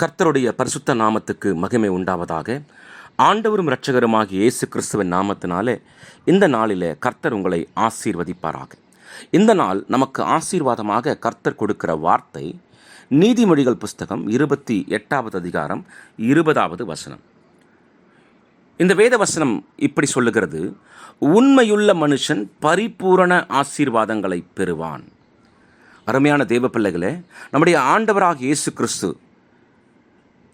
கர்த்தருடைய பரிசுத்த நாமத்துக்கு மகிமை உண்டாவதாக. ஆண்டவரும் இரட்சகருமாகிய இயேசு கிறிஸ்துவின் நாமத்தினாலே இந்த நாளில் கர்த்தர் உங்களை ஆசீர்வதிப்பாராக. இந்த நாள் நமக்கு ஆசீர்வாதமாக கர்த்தர் கொடுக்கிற வார்த்தை நீதிமொழிகள் புஸ்தகம் இருபத்தி எட்டாவது அதிகாரம் இருபதாவது வசனம். இந்த வேத வசனம் இப்படி சொல்லுகிறது உண்மையுள்ள மனுஷன் பரிபூரண ஆசீர்வாதங்களை பெறுவான். அருமையான தேவ பிள்ளைகளே நம்முடைய ஆண்டவராக இயேசு கிறிஸ்து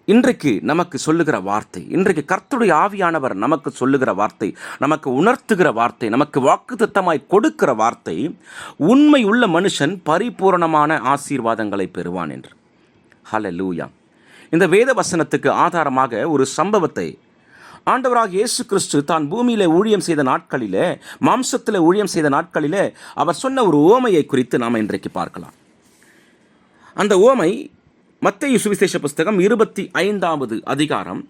இன்றைக்கு நமக்கு சொல்லுகிற வார்த்தை இன்றைக்கு கர்த்தருடைய ஆவியானவர் நமக்கு சொல்லுகிற வார்த்தை நமக்கு உணர்த்துகிற வார்த்தை நமக்கு வாக்குத்தத்தமாய் கொடுக்கிற வார்த்தை உண்மை உள்ள மனுஷன் பரிபூரணமான ஆசீர்வாதங்களை பெறுவான் என்று. லூயா இந்த வேத வசனத்துக்கு ஆதாரமாக ஒரு சம்பவத்தை ஆண்டவராக இயேசு கிறிஸ்து தான் பூமியில் ஊழியம் செய்த நாட்களிலே மாம்சத்தில் ஊழியம் செய்த நாட்களிலே அவர் சொன்ன ஒரு ஓமையை குறித்து நாம் இன்றைக்கு பார்க்கலாம். அந்த ஓமை மத்திய சுவிசேஷ புஸ்தகம் இருபத்தி ஐந்தாவது அதிகாரம்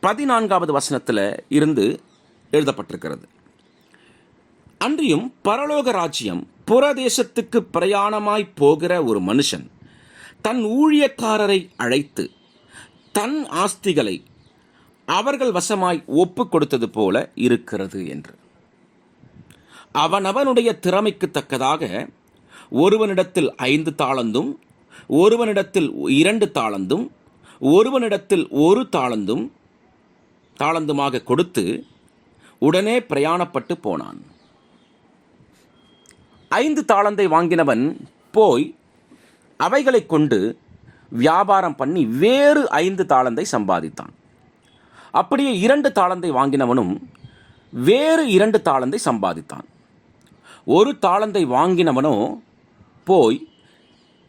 பதினான்காவது வசனத்தில் இருந்து எழுதப்பட்டிருக்கிறது. அன்றியும் பரலோக ராஜ்யம் புறதேசத்துக்கு பிரயாணமாய் போகிற ஒரு மனுஷன் தன் ஊழியக்காரரை அழைத்து தன் ஆஸ்திகளை அவர்கள் வசமாய் ஒப்பு கொடுத்தது போல இருக்கிறது என்று. அவனவனுடைய திறமைக்கு தக்கதாக ஒருவனிடத்தில் ஐந்து தாளந்தும் ஒருவனிடத்தில் இரண்டு தாளந்தும் ஒருவனிடத்தில் ஒரு தாளந்தும் தாளந்துமாக கொடுத்து உடனே பிரயாணப்பட்டு போனான். ஐந்து தாளந்தை வாங்கினவன் போய் அவைகளை கொண்டு வியாபாரம் பண்ணி வேறு ஐந்து தாளந்தை சம்பாதித்தான். அப்படியே இரண்டு தாளந்தை வாங்கினவனும் வேறு இரண்டு தாளந்தை சம்பாதித்தான். ஒரு தாளந்தை வாங்கினவனோ போய்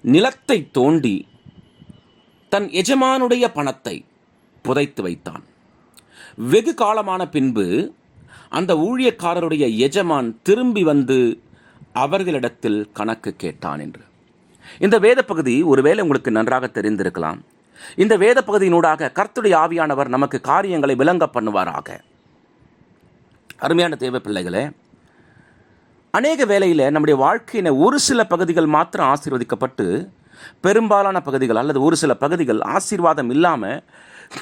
நிலத்தை தோண்டி தன் எஜமானுடைய பணத்தை புதைத்து வைத்தான். வெகு காலமான பின்பு அந்த ஊழியக்காரருடைய எஜமான் திரும்பி வந்து அவர்களிடத்தில் கணக்கு கேட்டான் என்று. இந்த வேத பகுதி ஒருவேளை உங்களுக்கு நன்றாக தெரிந்திருக்கலாம். இந்த வேத பகுதியினூடாக கர்த்துடைய ஆவியானவர் நமக்கு காரியங்களை விளங்க பண்ணுவாராக. அருமையான தேவ பிள்ளைகளே அநேக வேலையில் நம்முடைய வாழ்க்கையின ஒரு சில பகுதிகள் மாத்திரம் ஆசீர்வதிக்கப்பட்டு பெரும்பாலான பகுதிகள் அல்லது ஒரு சில பகுதிகள் ஆசீர்வாதம் இல்லாமல்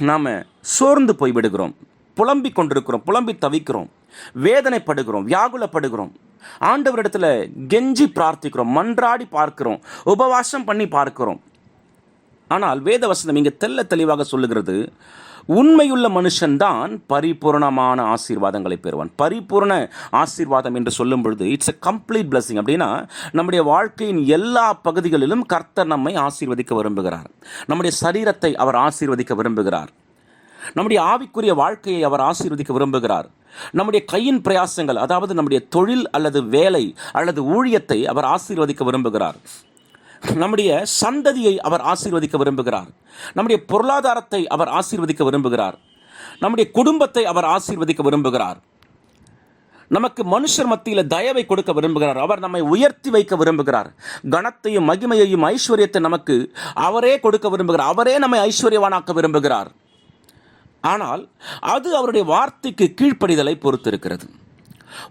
நாம் சோர்ந்து போய் விடுகிறோம் புலம்பிக் கொண்டிருக்கிறோம் புலம்பி தவிக்கிறோம் வேதனைப்படுகிறோம் வியாகுலப்படுகிறோம். ஆண்டவரிடத்தில் கெஞ்சி பிரார்த்திக்கிறோம் மன்றாடி பார்க்கிறோம் உபவாசம் பண்ணி பார்க்கிறோம். ஆனால் வேத வசனம் இங்கே தெல்ல தெளிவாக சொல்லுகிறது உண்மையுள்ள மனுஷன்தான் பரிபூர்ணமான ஆசீர்வாதங்களை பெறுவான். பரிபூர்ண ஆசீர்வாதம் என்று சொல்லும் பொழுது இட்ஸ் அ கம்ப்ளீட் blessing. அப்படின்னா நம்முடைய வாழ்க்கையின் எல்லா பகுதிகளிலும் கர்த்தர் நம்மை ஆசீர்வதிக்க விரும்புகிறார். நம்முடைய சரீரத்தை அவர் ஆசீர்வதிக்க விரும்புகிறார். நம்முடைய ஆவிக்குரிய வாழ்க்கையை அவர் ஆசீர்வதிக்க விரும்புகிறார். நம்முடைய கையின் பிரயாசங்கள் அதாவது நம்முடைய தொழில் அல்லது வேலை அல்லது ஊழியத்தை அவர் ஆசீர்வதிக்க விரும்புகிறார். நம்முடைய சந்ததியை அவர் ஆசீர்வதிக்க விரும்புகிறார். நம்முடைய பொருளாதாரத்தை அவர் ஆசீர்வதிக்க விரும்புகிறார். நம்முடைய குடும்பத்தை அவர் ஆசீர்வதிக்க விரும்புகிறார். நமக்கு மனுஷர் மத்தியில் தயவை கொடுக்க விரும்புகிறார். அவர் நம்மை உயர்த்தி வைக்க விரும்புகிறார். கணத்தையும் மகிமையையும் ஐஸ்வர்யத்தை நமக்கு அவரே கொடுக்க விரும்புகிறார். அவரே நம்மை ஐஸ்வர்யவானாக்க விரும்புகிறார். ஆனால் அது அவருடைய வார்த்தைக்கு கீழ்ப்படிதலை பொறுத்திருக்கிறது.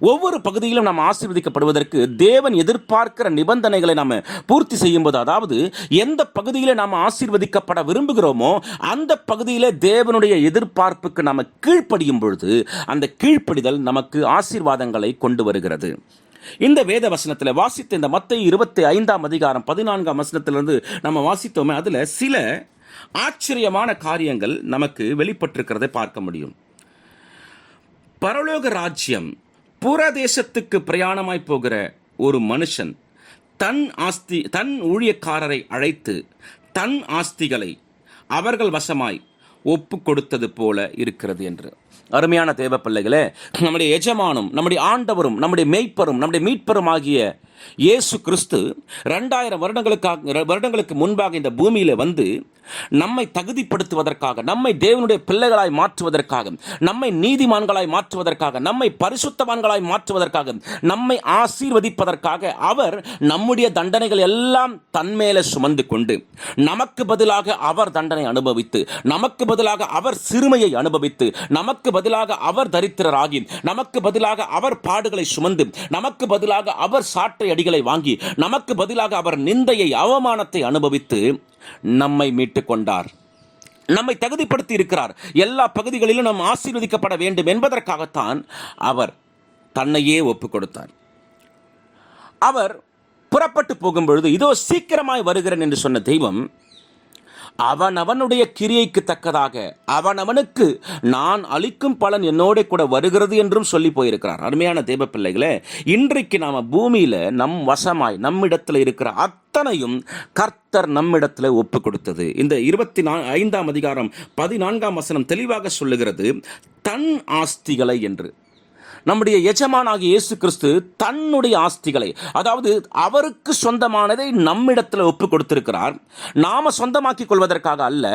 ஒவ்வொரு பகுதியிலும் நாம் ஆசீர்வதிக்கப்படுவதற்கு தேவன் எதிர்பார்க்கிற நிபந்தனைகளை நாம் பூர்த்தி செய்யும்போது அதாவது எந்த பகுதியில் நாம் ஆசீர்வதிக்கப்பட விரும்புகிறோமோ அந்த பகுதியில் தேவனுடைய எதிர்பார்ப்புக்கு நாம் கீழ்ப்படியும் பொழுது அந்த கீழ்ப்படிதல் நமக்கு ஆசீர்வாதங்களை கொண்டு வருகிறது. இந்த வேத வசனத்தில் வாசித்த இந்த மத்தை இருபத்தி ஐந்தாம் அதிகாரம் பதினான்காம் வசனத்திலிருந்து நம்ம வாசித்தோமே அதில் சில ஆச்சரியமான காரியங்கள் நமக்கு வெளிப்பட்டிருக்கிறதை பார்க்க முடியும். பரலோக ராஜ்யம் புறதேசத்துக்கு பிரயாணமாய் போகிற ஒரு மனுஷன் தன் ஆஸ்தி தன் ஊழியக்காரரை அழைத்து தன் ஆஸ்திகளை அவர்கள் வசமாய் ஒப்பு கொடுத்தது போல இருக்கிறது என்று. அருமையான தேவ பிள்ளைகளே நம்முடைய எஜமானும் நம்முடைய ஆண்டவரும் நம்முடைய மெய்ப்பரும் நம்முடைய மீட்பரும் ஆகிய இயேசு கிறிஸ்து ரெண்டாயிரம் வருடங்களுக்காக வருடங்களுக்கு முன்பாக இந்த பூமியில் வந்து நம்மை தகுதிப்படுத்துவதற்காக நம்மை தேவனுடைய பிள்ளைகளாய் மாற்றுவதற்காக நம்மை நீதிமான்களாய் மாற்றுவதற்காக நம்மை பரிசுத்தவான்களாய் மாற்றுவதற்காக நம்மை ஆசீர்வதிப்பதற்காக அவர் நம்முடைய தண்டனைகள் எல்லாம் தன்மேல சுமந்து கொண்டு நமக்கு பதிலாக அவர் தண்டனை அனுபவித்து நமக்கு பதிலாக அவர் சிறுமையை அனுபவித்து நமக்கு பதிலாக அவர் தரித்திரராகி நமக்கு பதிலாக அவர் பாடுகளை சுமந்து நமக்கு பதிலாக அவர் சாற்றை சாட்டை அடிகளை வாங்கி நமக்கு பதிலாக அவர் நிந்தையை அவமானத்தை அனுபவித்து நம்மை மீட்டுக் கொண்டார் நம்மை தகுதிப்படுத்தி இருக்கிறார். எல்லா பகுதிகளிலும் நாம் ஆசீர்வதிக்கப்பட வேண்டும் என்பதற்காகத்தான் அவர் தன்னையே ஒப்பு கொடுத்தார். அவர் புறப்பட்டு போகும்பொழுது இதோ சீக்கிரமாய் வருகிறேன் என்று சொன்ன தெய்வம் அவனவனுடைய கிரியைக்கு தக்கதாக அவனவனுக்கு நான் அளிக்கும் பலன் என்னோட கூட வருகிறது என்றும் சொல்லி போயிருக்கிறார். அருமையான தேவ பிள்ளைகளே இன்றைக்கு நாம் பூமியில் நம் வசமாய் நம்மிடத்தில் இருக்கிற அத்தனையும் கர்த்தர் நம்மிடத்தில் ஒப்பு கொடுத்தது. இந்த இருபத்தி நா ஐந்தாம் அதிகாரம் பதினான்காம் வசனம் தெளிவாக சொல்லுகிறது தன் ஆஸ்திகளை என்று. நம்முடைய எஜமானாகிய இயேசு கிறிஸ்து தன்னுடைய ஆஸ்திகளை அதாவது அவருக்கு சொந்தமானதை நம்மிடத்தில் ஒப்பு கொடுத்திருக்கிறார். நாம சொந்தமாக்கி கொள்வதற்காக அல்ல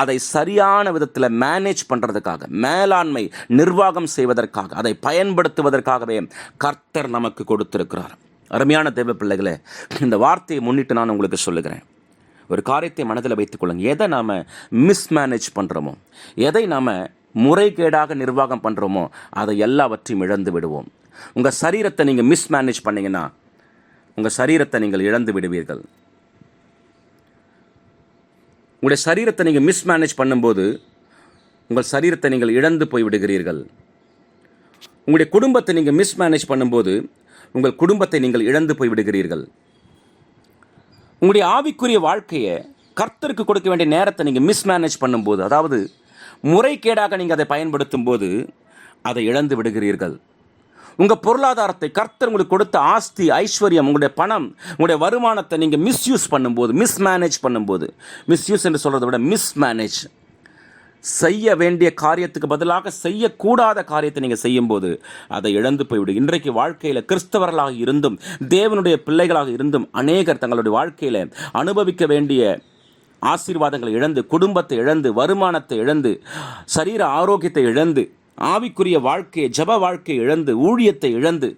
அதை சரியான விதத்தில் மேனேஜ் பண்ணுறதுக்காக மேலாண்மை நிர்வாகம் செய்வதற்காக அதை பயன்படுத்துவதற்காகவே கர்த்தர் நமக்கு கொடுத்திருக்கிறார். அருமையான தேவ பிள்ளைகளே இந்த வார்த்தையை முன்னிட்டு நான் உங்களுக்கு சொல்லுகிறேன். ஒரு காரியத்தை மனதில் வைத்துக் கொள்ளுங்க. எதை நாம் மிஸ்மேனேஜ் பண்ணுறோமோ எதை நாம் முறைகேடாக நிர்வாகம் பண்ணுறோமோ அதை எல்லாவற்றையும் இழந்து விடுவோம். உங்கள் சரீரத்தை நீங்கள் மிஸ்மேனேஜ் பண்ணீங்கன்னா உங்கள் சரீரத்தை நீங்கள் இழந்து விடுவீர்கள். உங்களுடைய சரீரத்தை நீங்கள் மிஸ்மேனேஜ் பண்ணும்போது உங்கள் சரீரத்தை நீங்கள் இழந்து போய் விடுகிறீர்கள். உங்களுடைய குடும்பத்தை நீங்கள் மிஸ்மேனேஜ் பண்ணும்போது உங்கள் குடும்பத்தை நீங்கள் இழந்து போய் விடுகிறீர்கள். உங்களுடைய ஆவிக்குரிய வாழ்க்கையை கர்த்தருக்கு கொடுக்க வேண்டிய நேரத்தை நீங்கள் மிஸ்மேனேஜ் பண்ணும்போது அதாவது முறைகேடாக நீங்கள் அதை பயன்படுத்தும் போது அதை இழந்து விடுகிறீர்கள். உங்கள் பொருளாதாரத்தை கர்த்தர் உங்களுக்கு கொடுத்த ஆஸ்தி ஐஸ்வர்யம் உங்களுடைய பணம் உங்களுடைய வருமானத்தை நீங்கள் மிஸ்யூஸ் பண்ணும்போது மிஸ்மேனேஜ் பண்ணும்போது மிஸ்யூஸ் என்று சொல்கிறத விட மிஸ்மேனேஜ் செய்ய வேண்டிய காரியத்துக்கு பதிலாக செய்யக்கூடாத காரியத்தை நீங்கள் செய்யும்போது அதை இழந்து போய்விடும் இன்றைக்கு வாழ்க்கையில் கிறிஸ்தவர்களாக இருந்தும் தேவனுடைய பிள்ளைகளாக இருந்தும் அநேகர் தங்களுடைய வாழ்க்கையில் அனுபவிக்க வேண்டிய ஆசீர்வாதங்களை இழந்து குடும்பத்தை இழந்து வருமானத்தை இழந்து சரீர ஆரோக்கியத்தை இழந்து ஆவிக்குரிய வாழ்க்கையை ஜப வாழ்க்கையை இழந்து ஊழியத்தை இழந்து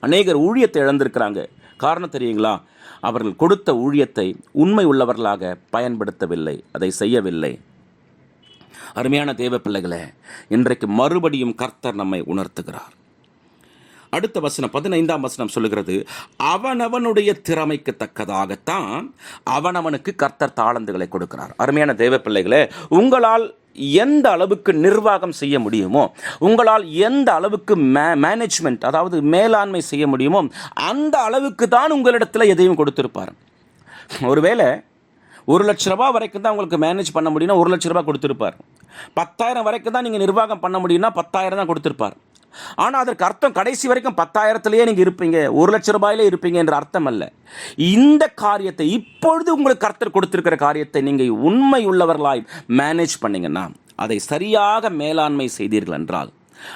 அநேகர் ஊழியத்தை இழந்திருக்கிறாங்க. காரணம் தெரியுங்களா? அவர்கள் கொடுத்த ஊழியத்தை உண்மை உள்ளவர்களாக பயன்படுத்தவில்லை அதை செய்யவில்லை. அருமையான தேவ பிள்ளைகளே இன்றைக்கு மறுபடியும் கர்த்தர் நம்மை உணர்த்துகிறார். அடுத்த வசனம் பதினைந்தாம் வசனம் சொல்லுகிறது அவனவனுடைய திறமைக்கு தக்கதாகத்தான் அவனவனுக்கு கர்த்தர் தாளந்துகளை கொடுக்கிறார். அருமையான தேவ பிள்ளைகளே உங்களால் எந்த அளவுக்கு நிர்வாகம் செய்ய முடியுமோ உங்களால் எந்த அளவுக்கு மே மேனேஜ்மெண்ட் அதாவது மேலாண்மை செய்ய முடியுமோ அந்த அளவுக்கு தான் உங்களிடத்தில் எதையும் கொடுத்துருப்பார். ஒருவேளை ஒரு லட்ச ரூபா வரைக்கும் தான் உங்களுக்கு மேனேஜ் பண்ண முடியும்னா ஒரு லட்ச ரூபா கொடுத்துருப்பார். பத்தாயிரம் வரைக்கும் தான் நீங்கள் நிர்வாகம் பண்ண முடியும்னா பத்தாயிரம் தான் கொடுத்துருப்பார். ஆனால் அதற்கு அர்த்தம் கடைசி வரைக்கும் பத்தாயிரத்துலேயே நீங்கள் இருப்பீங்க. ஒரு லட்ச ரூபாயிலே இருப்பீங்க என்ற அர்த்தம் அல்ல. இந்த காரியத்தை இப்பொழுது உங்களுக்கு கர்த்தர் கொடுத்திருக்கிற காரியத்தை நீங்கள் உண்மை உள்ளவர்களாய் மேனேஜ் பண்ணீங்கன்னா அதை சரியாக மேலாண்மை செய்தீர்கள் என்றால்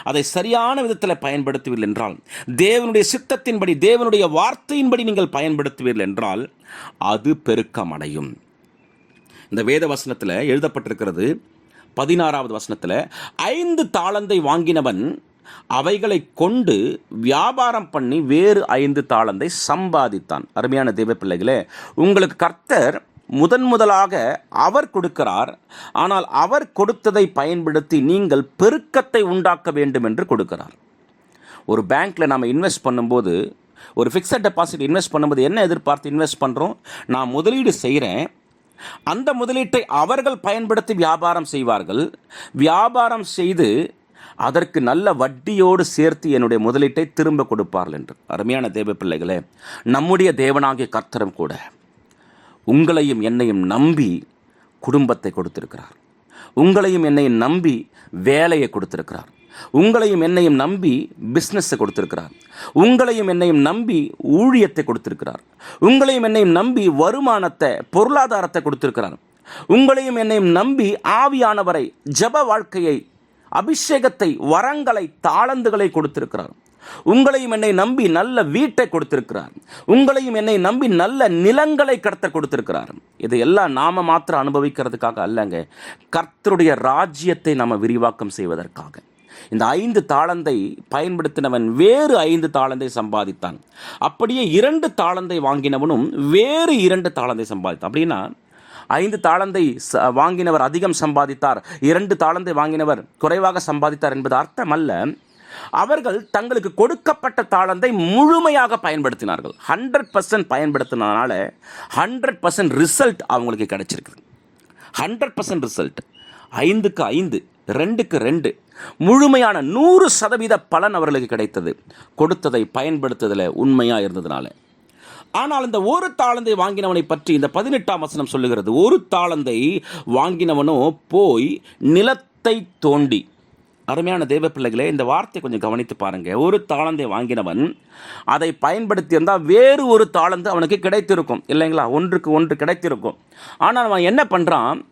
அதை சரியான விதத்தில் பயன்படுத்துவீர்கள் என்றால் தேவனுடைய சித்தத்தின்படி தேவனுடைய வார்த்தையின்படி நீங்கள் பயன்படுத்துவீர்கள் என்றால் அது பெருக்கமடையும். இந்த வேத வசனத்தில் எழுதப்பட்டிருக்கிறது பதினாறாவது வசனத்தில் ஐந்து தாளந்தை வாங்கினவன் அவைகளை கொண்டு வியாபாரம் பண்ணி வேறு ஐந்து தாளந்தை சம்பாதித்தான். அருமையான தெய்வ பிள்ளைகளே உங்களுக்கு கர்த்தர் முதன் முதலாக அவர் கொடுக்கிறார். ஆனால் அவர் கொடுத்ததை பயன்படுத்தி நீங்கள் பெருக்கத்தை உண்டாக்க வேண்டும் என்று கொடுக்கிறார். ஒரு பேங்க்கில் நாம் இன்வெஸ்ட் பண்ணும்போது ஒரு ஃபிக்ஸட் டெபாசிட் இன்வெஸ்ட் பண்ணும்போது என்ன எதிர்பார்த்து இன்வெஸ்ட் பண்ணுறோம் நான் முதலீடு செய்கிறேன் அந்த முதலீட்டை அவர்கள் பயன்படுத்தி வியாபாரம் செய்வார்கள். வியாபாரம் செய்து அதற்கு நல்ல வட்டியோடு சேர்த்து என்னுடைய முதலீட்டை திரும்ப கொடுப்பார்கள் என்று. அருமையான தேவ பிள்ளைகளே நம்முடைய தேவனாகிய கர்த்தரும் கூட உங்களையும் என்னையும் நம்பி குடும்பத்தை கொடுத்திருக்கிறார். உங்களையும் என்னையும் நம்பி வேலையை கொடுத்திருக்கிறார். உங்களையும் என்னையும் நம்பி பிஸ்னஸை கொடுத்திருக்கிறார். உங்களையும் என்னையும் நம்பி ஊழியத்தை கொடுத்திருக்கிறார். உங்களையும் என்னையும் நம்பி வருமானத்தை பொருளாதாரத்தை கொடுத்திருக்கிறார். உங்களையும் என்னையும் நம்பி ஆவியானவரை ஜப வாழ்க்கையை அபிஷேகத்தை வரங்களை தாளந்துகளை கொடுத்திருக்கிறார். உங்களையும் என்னை நம்பி நல்ல வீட்டை கொடுத்திருக்கிறார். உங்களையும் என்னை நம்பி நல்ல நிலங்களை கடத்த கொடுத்திருக்கிறார். இதையெல்லாம் நாம மாத்திரம் அனுபவிக்கிறதுக்காக அல்லங்க கர்த்தருடைய ராஜ்யத்தை நாம் விரிவாக்கம் செய்வதற்காக. இந்த ஐந்து தாளந்தை பயன்படுத்தினவன் வேறு ஐந்து தாளந்தை சம்பாதித்தான். அப்படியே இரண்டு தாளந்தை வாங்கினவனும் வேறு இரண்டு தாளந்தை சம்பாதித்தான். அப்படின்னா ஐந்து தாளந்தை ச- வாங்கினவர் அதிகம் சம்பாதித்தார். இரண்டு தாளந்தை வாங்கினவர் குறைவாக சம்பாதித்தார் என்பது அர்த்தம் அல்ல அவர்கள் தங்களுக்கு கொடுக்கப்பட்ட தாளந்தை முழுமையாக பயன்படுத்தினார்கள். ஹண்ட்ரட் பர்சன்ட் பயன்படுத்தினால ஹண்ட்ரட் பர்சன்ட் ரிசல்ட் அவங்களுக்கு கிடைச்சிருக்கு ஹண்ட்ரட் பர்சன்ட் ரிசல்ட் ஐந்துக்கு ஐந்து ரெண்டுக்கு ரெண்டு முழுமையான நூறு சதவீத பலன் அவர்களுக்கு கிடைத்தது. கொடுத்ததை பயன்படுத்துதல உண்மையாக இருந்ததுனால. ஆனால் இந்த ஒரு தாளந்தை வாங்கினவனை பற்றி இந்த பதினெட்டாம் வசனம் சொல்லுகிறது. ஒரு தாளந்தை வாங்கினவனோ போய் நிலத்தை தோண்டி. அருமையான தேவ பிள்ளைகளே இந்த வார்த்தை கொஞ்சம் கவனித்து பாருங்க. ஒரு தாளந்தை வாங்கினவன் அதை பயன்படுத்தியிருந்தால் வேறு ஒரு தாளந்து அவனுக்கு கிடைத்திருக்கும். இல்லைங்களா? ஒன்றுக்கு ஒன்று கிடைத்திருக்கும். ஆனால் அவன் என்ன பண்ணுறான்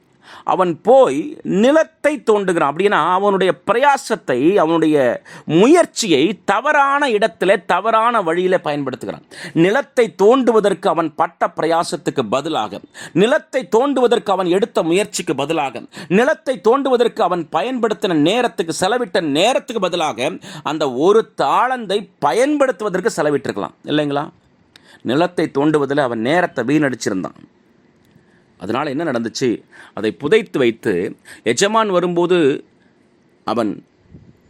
அவன் போய் நிலத்தை தோண்டுகிறான். அப்படின்னா அவனுடைய பிரயாசத்தை அவனுடைய முயற்சியை தவறான இடத்துல தவறான வழியில் பயன்படுத்துகிறான். நிலத்தை தோண்டுவதற்கு அவன் பட்ட பிரயாசத்துக்கு பதிலாக நிலத்தை தோண்டுவதற்கு அவன் எடுத்த முயற்சிக்கு பதிலாக நிலத்தை தோண்டுவதற்கு அவன் பயன்படுத்தின நேரத்துக்கு செலவிட்ட நேரத்துக்கு பதிலாக அந்த ஒரு தாளந்தை பயன்படுத்துவதற்கு செலவிட்டிருக்கலாம். இல்லைங்களா? நிலத்தை தோண்டுவதில் அவன் நேரத்தை வீணடிச்சிருந்தான். அதனால் என்ன நடந்துச்சு? அதை புதைத்து வைத்து எஜமான் வரும்போது அவன்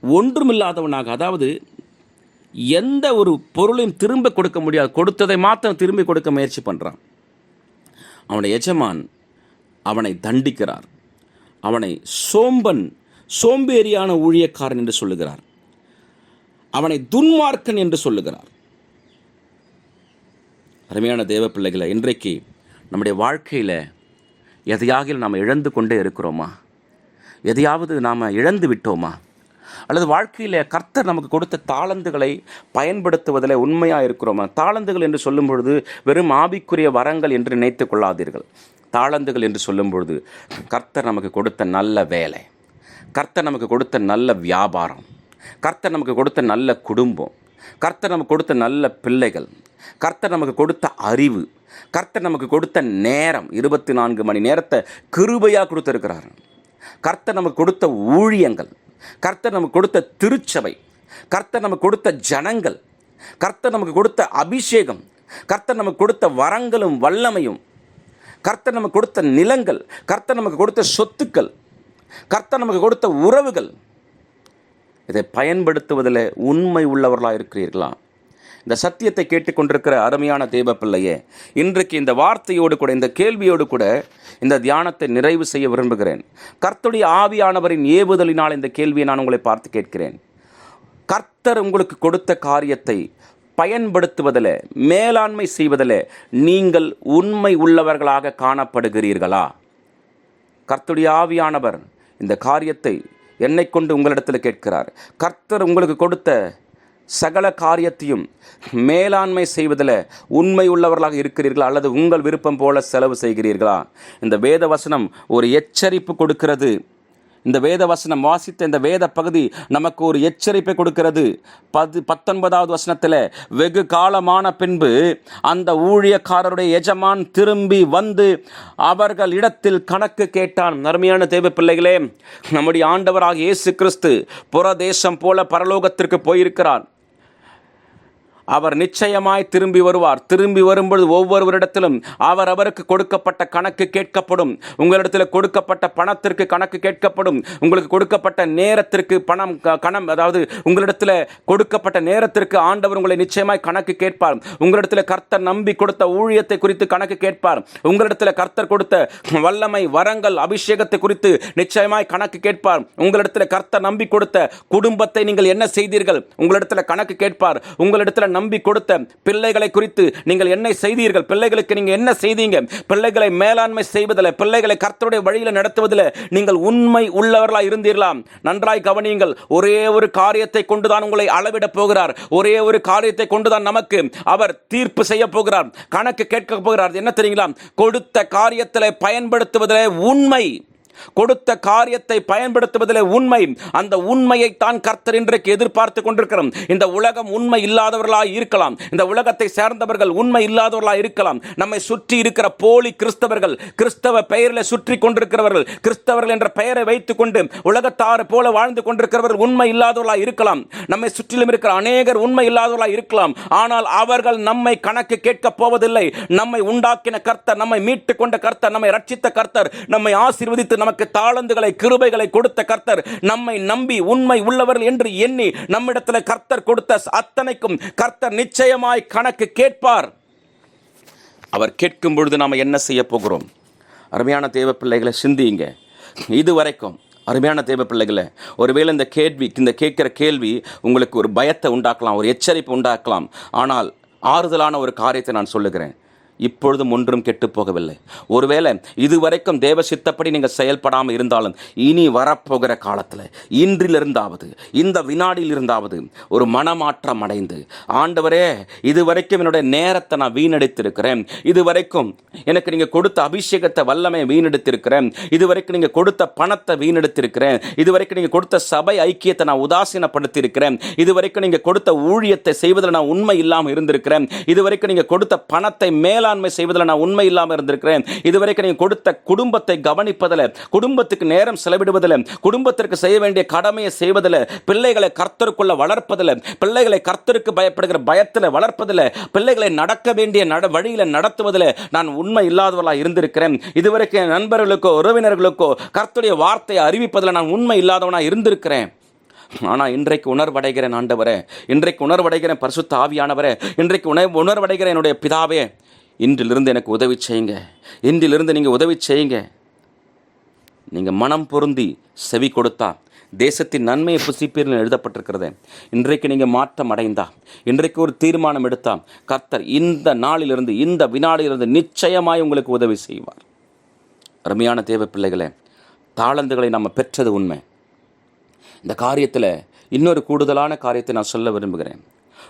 ஒன்றுமில்லாதவனாக அதாவது எந்த ஒரு பொருளையும் திரும்ப கொடுக்க முடியாது. கொடுத்ததை மாத்திரம் திரும்பி கொடுக்க முயற்சி பண்ணுறான் அவனுடைய எஜமான் அவனை தண்டிக்கிறார். அவனை சோம்பன் சோம்பேறியான ஊழியக்காரன் என்று சொல்லுகிறார். அவனை துன்மார்க்கன் என்று சொல்லுகிறார். அருமையான தேவ பிள்ளைகளை இன்றைக்கு நம்முடைய வாழ்க்கையில் எதையாக நாம் இழந்து கொண்டே இருக்கிறோமா? எதையாவது நாம் இழந்து விட்டோமா? அல்லது வாழ்க்கையில் கர்த்தர் நமக்கு கொடுத்த தாளந்துகளை பயன்படுத்துவதில் உண்மையாக இருக்கிறோமா? தாளந்துகள் என்று சொல்லும் பொழுது வெறும் ஆவிக்குரிய வரங்கள் என்று நினைத்து கொள்ளாதீர்கள். தாளந்துகள் என்று சொல்லும் பொழுது கர்த்தர் நமக்கு கொடுத்த நல்ல வேலை. கர்த்தர் நமக்கு கொடுத்த நல்ல வியாபாரம். கர்த்தர் நமக்கு கொடுத்த நல்ல குடும்பம். கர்த்தர் நமக்கு கொடுத்த நல்ல பிள்ளைகள் கர்த்தர் நமக்கு கொடுத்த அறிவு கர்த்தர் நமக்கு கொடுத்த நேரம் இருபத்தி நான்கு மணி நேரத்தை கிருபையாக கொடுத்துருக்கிறார் கர்த்தர் நமக்கு கொடுத்த ஊழியங்கள் கர்த்தர் நமக்கு கொடுத்த திருச்சபை கர்த்தர் நமக்கு கொடுத்த ஜனங்கள் கர்த்தர் நமக்கு கொடுத்த அபிஷேகம் கர்த்தர் நமக்கு கொடுத்த வரங்களும் வல்லமையும் கர்த்தர் நமக்கு கொடுத்த நிலங்கள் கர்த்தர் நமக்கு கொடுத்த சொத்துக்கள் கர்த்தர் நமக்கு கொடுத்த உறவுகள் இதை பயன்படுத்துவதில் உண்மை உள்ளவர்களாக இருக்கிறீர்களா? இந்த சத்தியத்தை கேட்டுக்கொண்டிருக்கிற அருமையான தேவ பிள்ளையே இன்றைக்கு இந்த வார்த்தையோடு கூட இந்த கேள்வியோடு கூட இந்த தியானத்தை நிறைவு செய்ய விரும்புகிறேன். கர்த்தருடைய ஆவியானவரின் ஏவுதலினால் இந்த கேள்வியை நான் உங்களை பார்த்து கேட்கிறேன். கர்த்தர் உங்களுக்கு கொடுத்த காரியத்தை பயன்படுத்துவதில் மேலாண்மை செய்வதில் நீங்கள் உண்மை உள்ளவர்களாக காணப்படுகிறீர்களா? கர்த்துடைய ஆவியானவர் இந்த காரியத்தை என்னை கொண்டு உங்களிடத்தில் கேட்கிறார். கர்த்தர் உங்களுக்கு கொடுத்த சகல காரியத்தையும் மேலாண்மை செய்வதில் உண்மை உள்ளவர்களாக இருக்கிறீர்களா? அல்லது உங்கள் விருப்பம் போல செலவு செய்கிறீர்களா? இந்த வேத வசனம் ஒரு எச்சரிப்பு கொடுக்கிறது. இந்த வேத வசனம் வாசித்த இந்த வேத பகுதி நமக்கு ஒரு எச்சரிப்பை கொடுக்கிறது. பது பத்தொன்பதாவது வசனத்தில் வெகு காலமான பின்பு அந்த ஊழியக்காரருடைய எஜமான் திரும்பி வந்து அவர்கள் இடத்தில் கணக்கு கேட்டான். அருமையான தேவ பிள்ளைகளே நம்முடைய ஆண்டவராக இயேசு கிறிஸ்து புறதேசம் போல பரலோகத்திற்கு போயிருக்கிறார். அவர் நிச்சயமாய் திரும்பி வருவார். திரும்பி வரும்பொழுது ஒவ்வொருவரிடத்திலும் அவர் அவருக்கு கொடுக்கப்பட்ட கணக்கு கேட்கப்படும். உங்களிடத்தில் கொடுக்கப்பட்ட பணத்திற்கு கணக்கு கேட்கப்படும். உங்களுக்கு கொடுக்கப்பட்ட நேரத்திற்கு பணம் க- கணம் அதாவது உங்களிடத்தில் கொடுக்கப்பட்ட நேரத்திற்கு ஆண்டவர் உங்களை நிச்சயமாய் கணக்கு கேட்பார். உங்களிடத்தில் கர்த்தர் நம்பி கொடுத்த ஊழியத்தை குறித்து கணக்கு கேட்பார். உங்களிடத்தில் கர்த்தர் கொடுத்த வல்லமை வரங்கள் அபிஷேகத்தை குறித்து நிச்சயமாய் கணக்கு கேட்பார். உங்களிடத்தில் கர்த்தர் நம்பி கொடுத்த குடும்பத்தை நீங்கள் என்ன செய்தீர்கள்? உங்களிடத்தில் கணக்கு கேட்பார். உங்களிடத்தில் நம்பி கொடுத்த பிள்ளைகளை குறித்து நீங்கள் என்ன செய்தீர்கள்? பிள்ளைகளுக்கு நீங்கள் என்ன செய்தீங்க? பிள்ளைகளை மேலாண்மை செய்வதில் பிள்ளைகளை கர்த்தருடைய வழியில் நடத்துவதில் நீங்கள் உண்மை உள்ளவர்களாக இருந்தீர்களாம் நன்றாய் கவனியுங்கள். ஒரே ஒரு காரியத்தை கொண்டுதான் உங்களை அளவிடப் போகிறார். ஒரே ஒரு காரியத்தை கொண்டுதான் நமக்கு அவர் தீர்ப்பு செய்ய போகிறார். கணக்கு கேட்க போகிறார். என்ன தெரியுங்களா? கொடுத்த காரியத்தில் பயன்படுத்துவதில் உண்மை. கொடுத்த காரியத்தை பயன்படுத்துவதில் உண்மை. அந்த உண்மையை தான் கர்த்தர் இன்றைக்கு எதிர்பார்த்து கொண்டிருக்கிறோம். இந்த உலகம் உண்மை இல்லாதவர்களாக இருக்கலாம். இந்த உலகத்தை சேர்ந்தவர்கள் உண்மை இல்லாதவர்களாக இருக்கலாம். நம்மை சுற்றி இருக்கிற போலி கிறிஸ்தவர்கள் கிறிஸ்தவ பெயரில் சுற்றி கொண்டிருக்கிறவர்கள் கிறிஸ்தவர்கள் என்ற பெயரை வைத்துக் உலகத்தாறு போல வாழ்ந்து கொண்டிருக்கிறவர்கள் உண்மை இல்லாதவர்களாக இருக்கலாம். நம்மை சுற்றிலும் இருக்கிற அநேகர் உண்மை இல்லாதவர்களாக இருக்கலாம். ஆனால் அவர்கள் நம்மை கணக்கு கேட்கப் போவதில்லை. நம்மை உண்டாக்கின கர்த்தர் நம்மை மீட்டு கொண்ட கர்த்தர் நம்மை ரட்சித்த கர்த்தர் நம்மை ஆசீர்வதித்து நமக்கு தாளந்துகளை கிருபைகளை கொடுத்த கர்த்தர் நம்மை நம்பி உண்மை உள்ளவர்கள் என்று எண்ணி நம்மிடத்தில் கர்த்தர் கொடுத்த அத்தனைக்கும் கர்த்தர் நிச்சயமாய் கணக்கு கேட்பார். அவர் கேட்கும் பொழுது நாம் என்ன செய்ய போகிறோம்? அருமையான தேவ பிள்ளைகளை சிந்தியுங்க. இது வரைக்கும் அருமையான தேவ பிள்ளைகளை ஒருவேளை இந்த கேள்வி இந்த கேட்குற கேள்வி உங்களுக்கு ஒரு பயத்தை உண்டாக்கலாம் ஒரு எச்சரிப்பு உண்டாக்கலாம். ஆனால் ஆறுதலான ஒரு காரியத்தை நான் சொல்லுகிறேன். இப்பொழுதும் ஒன்றும் கெட்டு போகவில்லை. ஒருவேளை இதுவரைக்கும் தேவ சித்தப்படி நீங்கள் செயல்படாமல் இருந்தாலும் இனி வரப்போகிற காலத்தில் இன்றிலிருந்தாவது இந்த வினாடியில் இருந்தாவது ஒரு மனமாற்றம் அடைந்து ஆண்டவரே இதுவரைக்கும் என்னுடைய நேரத்தை நான் வீணடித்திருக்கிறேன். இதுவரைக்கும் எனக்கு நீங்கள் கொடுத்த அபிஷேகத்தை வல்லமை வீணெடுத்திருக்கிறேன். இதுவரைக்கும் நீங்கள் கொடுத்த பணத்தை வீணெடுத்திருக்கிறேன். இதுவரைக்கும் நீங்கள் கொடுத்த சபை ஐக்கியத்தை நான் உதாசீனப்படுத்தியிருக்கிறேன். இதுவரைக்கும் நீங்கள் கொடுத்த ஊழியத்தை செய்வதில் நான் உண்மை இல்லாமல் இருந்திருக்கிறேன். இதுவரைக்கும் நீங்கள் கொடுத்த பணத்தை மேல மேலாண்மை செய்வதில் நான் உண்மை இல்லாமல் இருந்திருக்கிறேன். இதுவரைக்கும் நீங்கள் கொடுத்த குடும்பத்தை கவனிப்பதில் குடும்பத்துக்கு நேரம் செலவிடுவதில் குடும்பத்திற்கு செய்ய வேண்டிய கடமையை செய்வதில் பிள்ளைகளை கர்த்தருக்குள்ள வளர்ப்பதில் பிள்ளைகளை கர்த்தருக்கு பயப்படுகிற பயத்தில் வளர்ப்பதில் பிள்ளைகளை நடக்க வேண்டிய நட வழியில் நடத்துவதில் நான் உண்மை இல்லாதவர்களாக இருந்திருக்கிறேன். இதுவரைக்கும் என் நண்பர்களுக்கோ உறவினர்களுக்கோ கர்த்தருடைய வார்த்தையை அறிவிப்பதில் நான் உண்மை இல்லாதவனாக இருந்திருக்கிறேன். ஆனால் இன்றைக்கு உணர்வடைகிறேன் ஆண்டவரே. இன்றைக்கு உணர்வடைகிறேன் பரிசுத்த ஆவியானவரே. இன்றைக்கு உணர் உணர்வடைகிறேன் என்னுடைய பிதாவே. இன்றிலிருந்து எனக்கு உதவி செய்யுங்க. இன்றிலிருந்து நீங்கள் உதவி செய்யுங்க. நீங்கள் மனம் பொருந்தி செவி கொடுத்தா தேசத்தின் நன்மையை புசிப்பீர்கள் எழுதப்பட்டிருக்கிறது. இன்றைக்கு நீங்கள் மாற்றம் அடைந்தா இன்றைக்கு ஒரு தீர்மானம் எடுத்தா கர்த்தர் இந்த நாளிலிருந்து இந்த வினாடியிலிருந்து நிச்சயமாய் உங்களுக்கு உதவி செய்வார். அருமையான தேவ பிள்ளைகளே தாளந்துகளை நம்ம பெற்றது உண்மை. இந்த காரியத்தில் இன்னொரு கூடுதலான காரியத்தை நான் சொல்ல விரும்புகிறேன்.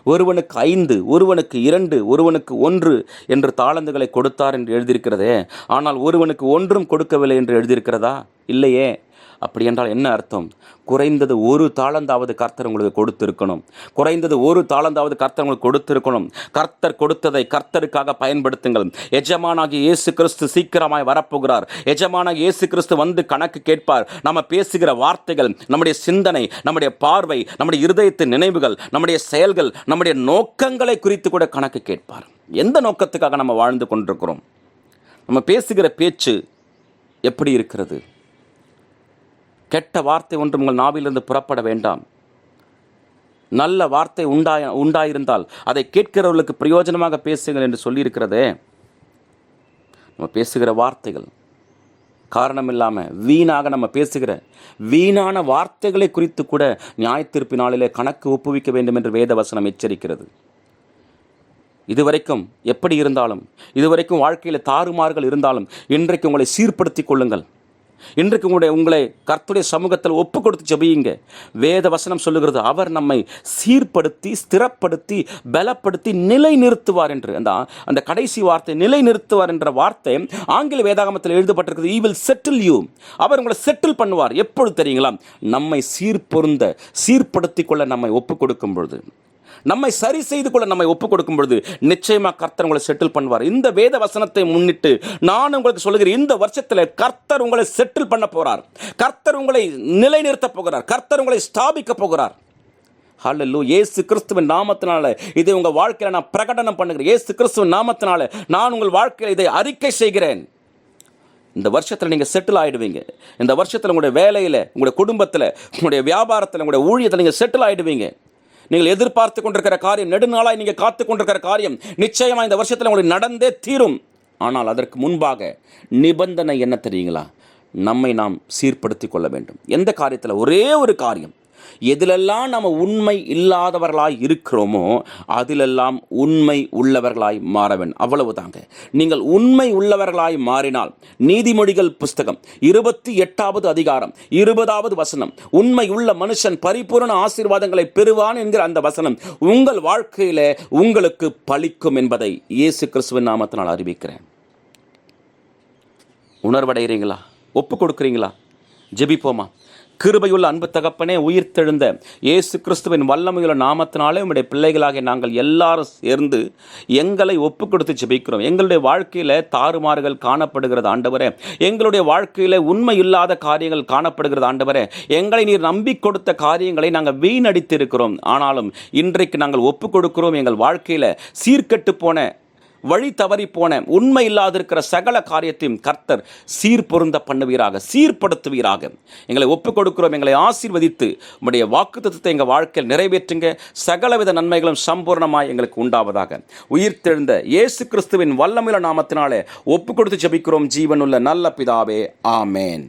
ஒருவனுக்கு ஐந்து ஒருவனுக்கு இரண்டு ஒருவனுக்கு ஒன்று என்று தாளந்துகளை கொடுத்தார் என்று எழுதியிருக்கிறதே. ஆனால் ஒருவனுக்கு ஒன்றும் கொடுக்கவில்லை என்று எழுதியிருக்கிறதா? இல்லையே. அப்படி என்றால் என்ன அர்த்தம்? குறைந்தது ஒரு தாளந்தாவது கர்த்தர் உங்களுக்கு கொடுத்திருக்கணும். குறைந்தது ஒரு தாளந்தாவது கர்த்தர் உங்களுக்கு கொடுத்திருக்கணும். கர்த்தர் கொடுத்ததை கர்த்தருக்காக பயன்படுத்துங்கள். எஜமானாகி இயேசு கிறிஸ்து சீக்கிரமாய் வரப்போகிறார். எஜமானாகி இயேசு கிறிஸ்து வந்து கணக்கு கேட்பார். நம்ம பேசுகிற வார்த்தைகள் நம்முடைய சிந்தனை நம்முடைய பார்வை நம்முடைய இருதயத்தின் நினைவுகள் நம்முடைய செயல்கள் நம்முடைய நோக்கங்களை குறித்து கூட கணக்கு கேட்பார். எந்த நோக்கத்துக்காக நம்ம வாழ்ந்து கொண்டிருக்கிறோம்? நம்ம பேசுகிற பேச்சு எப்படி இருக்கிறது? கெட்ட வார்த்தை ஒன்று உங்கள் நாவிலிருந்து புறப்பட வேண்டாம். நல்ல வார்த்தை உண்டாய உண்டாயிருந்தால் அதை கேட்கிறவர்களுக்கு பிரயோஜனமாக பேசுங்கள் என்று சொல்லியிருக்கிறதே. நம்ம பேசுகிற வார்த்தைகள் காரணம் இல்லாமல் வீணாக நம்ம பேசுகிற வீணான வார்த்தைகளை குறித்து கூட நியாயத்தீர்ப்பு நாளிலே கணக்கு ஒப்புவிக்க வேண்டும் என்று வேதவசனம் எச்சரிக்கிறது. இதுவரைக்கும் எப்படி இருந்தாலும் இதுவரைக்கும் வாழ்க்கையில் தாறுமாறுகள் இருந்தாலும் இன்றைக்கு உங்களை சீர்படுத்திக் கொள்ளுங்கள். இன்றைக்கு உங்களுடைய உங்களை கர்த்துடைய சமூகத்தில் ஒப்பு கொடுத்து ஜபியுங்க. வேத வசனம் சொல்லுகிறது அவர் நம்மை சீர்படுத்தி ஸ்திரப்படுத்தி பலப்படுத்தி நிலை நிறுத்துவார் என்று. அந்த அந்த கடைசி வார்த்தை நிலை நிறுத்துவார் என்ற வார்த்தை ஆங்கில வேதாகமத்தில் எழுதப்பட்டிருக்கிறது ஈ வில் செட்டில் யூ அவர் உங்களை செட்டில் பண்ணுவார். எப்பொழுது தெரியுங்களா? நம்மை சீர்பொருந்த சீர்படுத்தி கொள்ள நம்மை ஒப்பு கொடுக்கும் பொழுது நம்மை சரி செய்து கொள்ள நம்மை ஒப்புக் கொடுக்கும் பொழுது நிச்சயமாக கர்த்தர் உங்களை செட்டில் பண்ணுவார். இந்த வேத வசனத்தை முன்னிட்டு நான் உங்களுக்கு சொல்லுகிறேன் இந்த வருஷத்தில் கர்த்தர் உங்களை செட்டில் பண்ண போகிறார் கர்த்தர் உங்களை நிலைநிறுத்தப் போகிறார். கர்த்தர் உங்களை ஸ்தாபிக்க போகிறார். ஹல்லு ஏசு கிறிஸ்துவின் நாமத்தினால இதை உங்கள் வாழ்க்கையில் நான் பிரகடனம் பண்ணுகிறேன். ஏசு கிறிஸ்துவின் நாமத்தினால நான் உங்கள் வாழ்க்கையில் இதை அறிக்கை செய்கிறேன். இந்த வருஷத்தில் நீங்கள் செட்டில் ஆகிடுவீங்க இந்த வருஷத்தில் உங்களுடைய வேலையில் உங்களுடைய குடும்பத்தில் உங்களுடைய வியாபாரத்தில் உங்களுடைய ஊழியத்தில் நீங்கள் செட்டில் ஆகிடுவீங்க நீங்கள் எதிர்பார்த்து கொண்டிருக்கிற காரியம் நெடுநாளாய் நீங்கள் காத்து கொண்டிருக்கிற காரியம் நிச்சயமாக இந்த வருஷத்தில் உங்களுக்கு நடந்தே தீரும். ஆனால் அதற்கு முன்பாக நிபந்தனை என்ன தெரியுங்களா? நம்மை நாம் சீர்படுத்தி கொள்ள வேண்டும். எந்த காரியத்தில்? ஒரே ஒரு காரியம். எதிலெல்லாம் நம்ம உண்மை இல்லாதவர்களாய் இருக்கிறோமோ அதிலெல்லாம் உண்மை உள்ளவர்களாய் மாற வேண்டும் அவ்வளவுதாங்க. நீங்கள் உண்மை உள்ளவர்களாய் மாறினால் நீதிமொழிகள் புஸ்தகம் இருபத்தி எட்டாவது அதிகாரம் இருபதாவது வசனம் உண்மை உள்ள மனுஷன் பரிபூர்ண ஆசீர்வாதங்களை பெறுவான் என்கிற அந்த வசனம் உங்கள் வாழ்க்கையில உங்களுக்கு பலிக்கும் என்பதை இயேசு கிறிஸ்துவின் நாமத்தினால் அறிவிக்கிறேன். உணர்வடைகிறீங்களா? ஒப்பு கொடுக்குறீங்களா? ஜெபிப்போமா? கிருபையுள்ள அன்பு தகப்பனே உயிர்த்தெழுந்த இயேசு கிறிஸ்துவின் வல்லமையுள்ள நாமத்தினாலே உங்களுடைய பிள்ளைகளாக நாங்கள் எல்லாரும் சேர்ந்து எங்களை ஒப்பு கொடுத்து ஜெபிக்கிறோம். எங்களுடைய வாழ்க்கையில் தாறுமாறுகள் காணப்படுகிறது ஆண்டவரே. எங்களுடைய வாழ்க்கையில் உண்மை இல்லாத காரியங்கள் காணப்படுகிறது ஆண்டவரே. எங்களை நீர் நம்பி கொடுத்த காரியங்களை நாங்கள் வீணடித்திருக்கிறோம். ஆனாலும் இன்றைக்கு நாங்கள் ஒப்பு கொடுக்கிறோம் எங்கள் வாழ்க்கையில் சீர்கெட்டு போன வழி தவறி போன உண்மை இல்லாதிருக்கிற சகல காரியத்தையும் கர்த்தர் சீர் பொருந்த பண்ணுவீராக சீர்படுத்துவீராக. எங்களை ஒப்புக் கொடுக்கிறோம் எங்களை ஆசீர்வதித்து உடைய வாக்கு தத்துவத்தை எங்கள் வாழ்க்கையில் நிறைவேற்றுங்க. சகலவித நன்மைகளும் சம்பூர்ணமாய் எங்களுக்கு உண்டாவதாக. உயிர்த்தெழுந்த இயேசு கிறிஸ்துவின் வல்லமில நாமத்தினாலே ஒப்பு கொடுத்து ஜபிக்கிறோம். ஜீவனுள்ள நல்ல பிதாவே ஆமேன்.